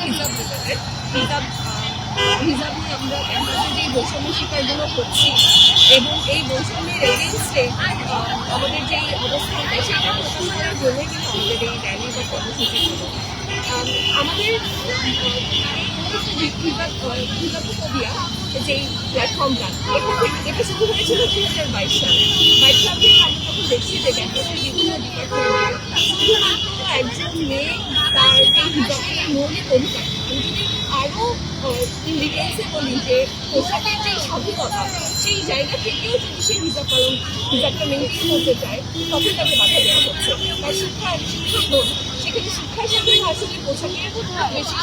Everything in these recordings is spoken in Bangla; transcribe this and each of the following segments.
হিজাব হিজাব হিজাব নিয়ে আমরা আমরা যে বৈষম্য শিকারগুলো করছি এবং এই বৈষম্যের এগেনস্টে আমাদের যে অবস্থানটা সেটা প্রকাশ করার জন্যই কিন্তু আমাদের এই র্যালি বা কর্মসূচিগুলো আমাদের হিজাবোফোবিয়া যে প্ল্যাটফর্মটা এখান এটা শুরু হয়েছিল দু হাজার বাইশ সালে বাইশ সাল থেকে আমরা তখন দেখছি যে ক্যাম্পাসের বিভিন্ন ডিপার্টমেন্টে শুধুমাত্র একজন মেয়ে তার যে হিজাবের মৌলিক অধিকার আমি যদি আরও ইন্ডিটেলসে বলি যে পোশাকের যে স্বাধীনতা সেই জায়গা থেকেও যদি সে হিজাব পালন হিজাবটা মেনটেন করতে চায় তখন তাকে বাধা দেওয়া হচ্ছে তার শিক্ষা শিক্ষক বোন সেখানে শিক্ষার সাথে আসলে পোশাকের বেশি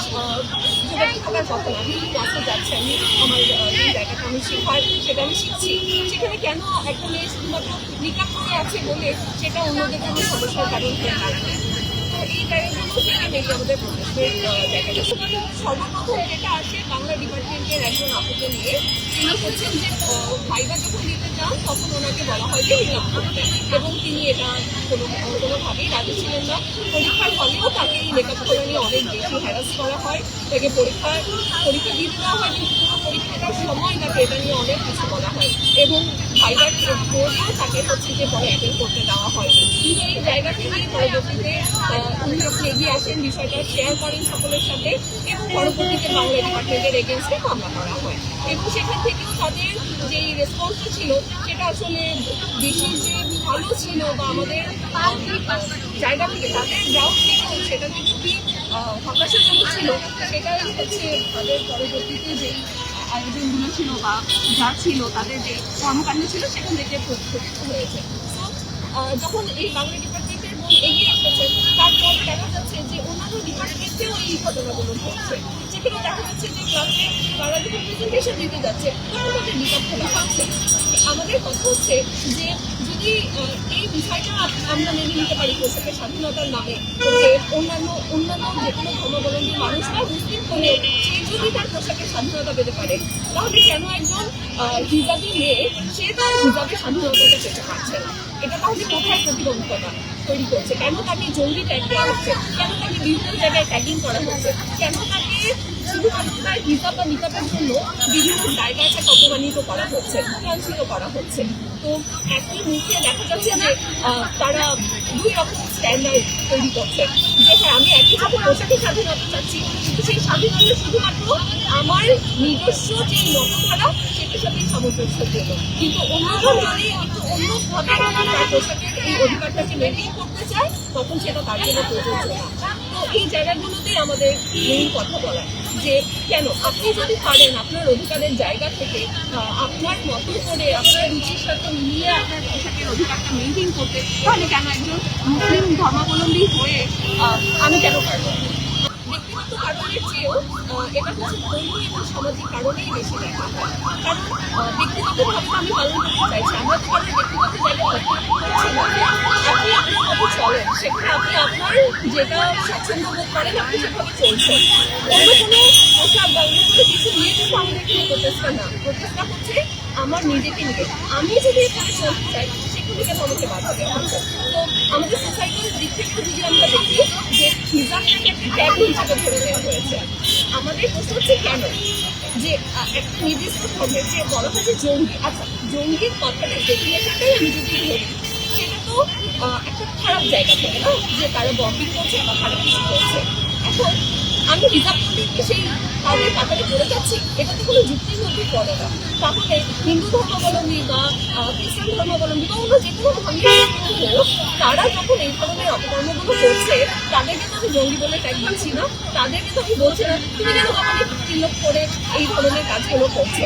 যোগাযোগ থাকার কথা না আমি ক্লাসে যাচ্ছি আমি আমার যে জায়গাটা আমি শেখার সেটা আমি শিখছি সেখানে কেন একটা মেয়ে শুধুমাত্র নিকাপ করে আছে বলে সেটা অন্যদের জন্য সমস্যার কারণ হয়ে দাঁড়াবে তো এই জায়গাগুলো আমাদের জায়গাটা সর্বপ্রথম যেটা আসে বাংলা ডিপার্টমেন্টের একজন আপুকে নিয়ে তিনি হচ্ছেন যে ভাইবা যখন দিতে চান তখন ওনাকে বলা হয় যে নিলাম এবং তিনি এটা কোনো কোনোভাবেই রাজি ছিলেন না পরীক্ষার হলেও তাকে এই মেকআপ করে নিয়ে অনেক বেশি হ্যারাস করা হয় তাকে পরীক্ষার পরীক্ষা দিতে দেওয়া হয় কিন্তু পুরো পরীক্ষাটার সময় তাকে এটা নিয়ে অনেক কিছু বলা হয় এবং ভাইবার বোর্ডেও তাকে হচ্ছে যে পরে অ্যাটেন্ড করতে দেওয়া হয়। কিন্তু এই জায়গা থেকে পরবর্তীতে উনি যখন এগিয়ে আসেন, বিষয়টা শেয়ার করেন সকলের সাথে এবং পরবর্তীতে বাংলা ডিপার্টমেন্টের এগেনস্টে মামলা করা হয়। এবং সেখান থেকেও তাদের যে রেসপন্সটা ছিল, সেটা আসলে বেশি যে ছিল বা আমাদের জায়গা থেকে তাদের গ্রাউন্ড যে খুবই হতাশাজনক ছিল, সেটাই হচ্ছে তাদের পরবর্তীতে যেই আয়োজনগুলো ছিল বা যা ছিল, তাদের যে কর্মকাণ্ড ছিল, সেখান থেকে প্রতিফলিত হয়েছে। যখন এই বাংলা ডিপার্টমেন্টের বোন এগিয়ে এসেছে, তারপর দেখা যাচ্ছে যে অন্যান্য ডিপার্টমেন্টেও এই ঘটনাগুলো ঘটছে। সেখানে দেখা যাচ্ছে যে ক্লাসে বাংলাদেশের যখন প্রেজেন্টেশন দিতে যাচ্ছে তখন তাদের আমাদের কথা হচ্ছে যে আহ, এই বিষয়টা আমরা মেনে নিতে পারি পোশাকের স্বাধীনতার নামে। অন্যান্য অন্যান্য যে কোনো ধর্মাবলম্বী মানুষ বা মুসলিম হলেও সে যদি তার পোশাকের স্বাধীনতা পেতে পারে তাহলে কেন একজন হিজাবি মেয়ে সে তার হিজাবের স্বাধীনতাটা পেতে পারছে না? এটা তাহলে কোথায় প্রতিবন্ধকতা তৈরি করছে? কেন তাকে জঙ্গি ট্যাগ দেওয়া হচ্ছে? কেন তাকে বিভিন্ন জায়গায় ট্যাগিং করা হচ্ছে? কেন তাকে শুধুমাত্র তার হিসাব বা নিকাপের জন্য বিভিন্ন জায়গায় তাকে অপমানিত করা হচ্ছে লাঞ্ছিত করা হচ্ছে। তো একই মুখে দেখা যাচ্ছে যে তারা দুই রকম স্ট্যান্ডার্ড তৈরি করছে। যে হ্যাঁ আমি একই সাথে পোশাকের স্বাধীনতা চাচ্ছি, কিন্তু সেই স্বাধীনতা শুধুমাত্র আমার নিজস্ব যে মতধারা, সেটার সাথে সামঞ্জস্যের জন্য কিন্তু অন্যজন যদি একটু অন্যভাবে তার পোশাকের এই অধিকারটাকে মেনটেন করতে চায়, তখন সেটা তার জন্য প্রযোজ্য না। তো এই জায়গাগুলোতেই আমাদের মেইন কথা বলা। যে কেন? আপনি যদি পারেন, আপনার অধিকারের জায়গা থেকে আপনার মতো করে আপনার রুচির সাথে মিলিয়ে আপনার পোশাকের অধিকারটা মেনটেন করতে, তাহলে কেন একজন মুসলিম ধর্মাবলম্বী হয়ে আমি কেন পারব সেখানে আপনি আপনার যেটা স্বাচ্ছন্দ্য বোধ করেন, আপনি সেভাবে চলছেন। অন্য কোনো পোশাক বা অন্য কোনো কিছু নিয়ে কিন্তু আমাদের কোনো প্রচেষ্টা না প্রচেষ্টা হচ্ছে আমার নিজেকে নিয়ে আমি যদি এখানে চলতে চাই সেখানে কেন আমাকে বাধা দেওয়া তো আমাদের সোসাইটির দিক থেকেও যদি আমরা দেখি যে হিজাবটাকে একটা ট্যাগ হিসেবে ধরে নেওয়া হয়েছে আমাদের প্রশ্ন হচ্ছে কেন? যে একটা নির্দিষ্ট ধর্মের যে বলা হচ্ছে জঙ্গি আচ্ছা জঙ্গির কথাটা ডেফিনেশনটাই আমি যদি ধরি আহ, একটা খারাপ জায়গা থেকে না যে তারা বম্বিং করছে বা খারাপ কিছু করছে। এখন আমি রিজার্ভ করলে সেই তাদের কাতারে পড়ে যাচ্ছি। এটা তো কোনো যুক্তির মধ্যে পড়ে না। তাহলে হিন্দু ধর্মাবলম্বী বা খ্রিস্টান ধর্মাবলম্বী বা অন্য যে কোনো ধর্মের তারা যখন এই ধরনের অপকর্মগুলো করছে তাদেরকে তো আমি জঙ্গি বলে ট্যাগ দিচ্ছি না তাদেরকে তো আমি বলছি না, তুমি কেন বাবাকে তিলক করে এই ধরনের কাজগুলো করছ।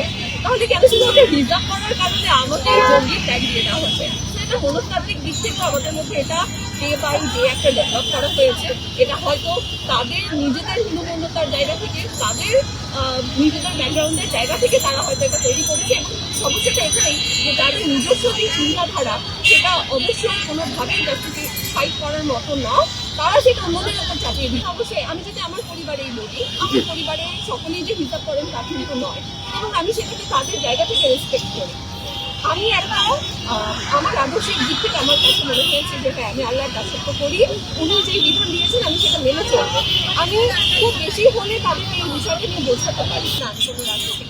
তাহলে কেন শুধু ওকে রিজার্ভ করার কারণে আমাকে জঙ্গি ট্যাগ দিয়ে দেওয়া হচ্ছে? সেটা মনস্তাত্ত্বিক দিক থেকে আমাদের মধ্যে এটা ডে বাই ডে একটা ডেভেলপ করা হয়েছে এটা হয়তো তাদের নিজেদের হীনমন্যতার জায়গা থেকে তাদের নিজেদের ব্যাকগ্রাউন্ডের জায়গা থেকে তারা হয়তো এটা তৈরি করছে সমস্যাটা এখানেই যে তাদের নিজস্ব যে চিন্তাধারা সেটা অবশ্যই কোনোভাবেই জাস্টিফাই ফাইট করার মতো না। তারা সেটা অন্যদের উপর চাপিয়ে দিচ্ছে অবশ্যই আমি যদি আমার পরিবারেই বলি আমার পরিবারে সকলেই যে হিসাব করেন তা কিন্তু নয়। এবং আমি সেটাকে তাদের জায়গা থেকে রেসপেক্ট করি। আমি একটা আমার আদর্শের দিক থেকে আমার কাছে মনে হয়েছে যে হ্যাঁ আমি আল্লাহর দাসত্ব করি। উনি যে বিধান দিয়েছেন আমি সেটা মেনে চলবো। আমি খুব বেশি হলে তাদেরকে এই বিষয়টা নিয়ে বোঝাতে পারি না আমি কোনো রাজনৈতিক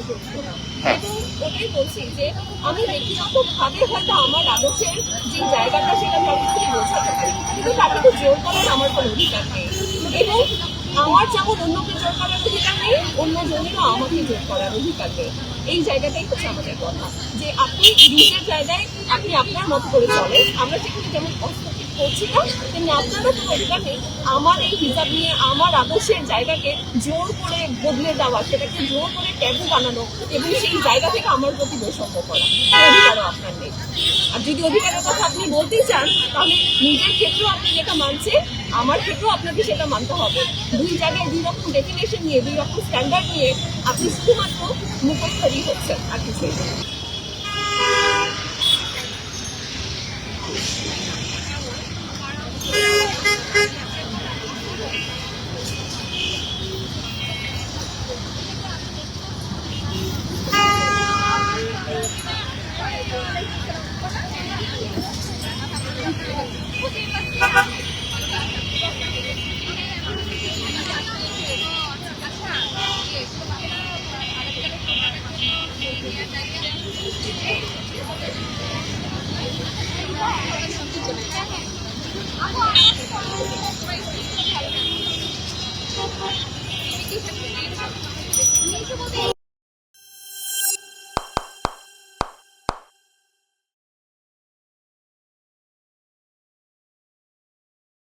জড়িত না। হ্যাঁ। এবং ওটাই বলছি যে আমি ব্যক্তিগত ভাবে হয়তো আমার আদর্শের যে জায়গাটা সেটা আমি অবশ্যই বোঝাতে পারি। কিন্তু তাদেরকে জোর করার আমার কোনো অধিকার নেই। এবং আমার যেমন অন্যকে জোর করার অধিকার নেই, অন্য জনেরও আমাকে জোর করার অধিকার নেই। এই জায়গাটাই হচ্ছে আমাদের কথা, যে আপনি নিজের জায়গায় আপনি আপনার মতো করে চলেন। আমরা সেখানে যেমন হস্তক্ষেপ করছি না তেমনি আপনারও কোনো অধিকার নেই। আমার এই হিসাব নিয়ে, আমার আদর্শের জায়গাকে জোর করে বদলে দেওয়া, সেটাকে জোর করে ট্যাবু বানানো এবং সেই জায়গা থেকে আমার প্রতি বৈষম্য করা অধিকারও আপনার নেই। আর যদি অধিকারের কথা আপনি বলতে চান, তাহলে নিজের ক্ষেত্রেও আপনি যেটা মানছে আমার ক্ষেত্রেও আপনাকে সেটা মানতে হবে। দুই জায়গায় দুই রকম ডেফিনেশন নিয়ে, দুই রকম স্ট্যান্ডার্ড নিয়ে আপনি শুধুমাত্র মুখোশধারী হচ্ছেন আর কিছুই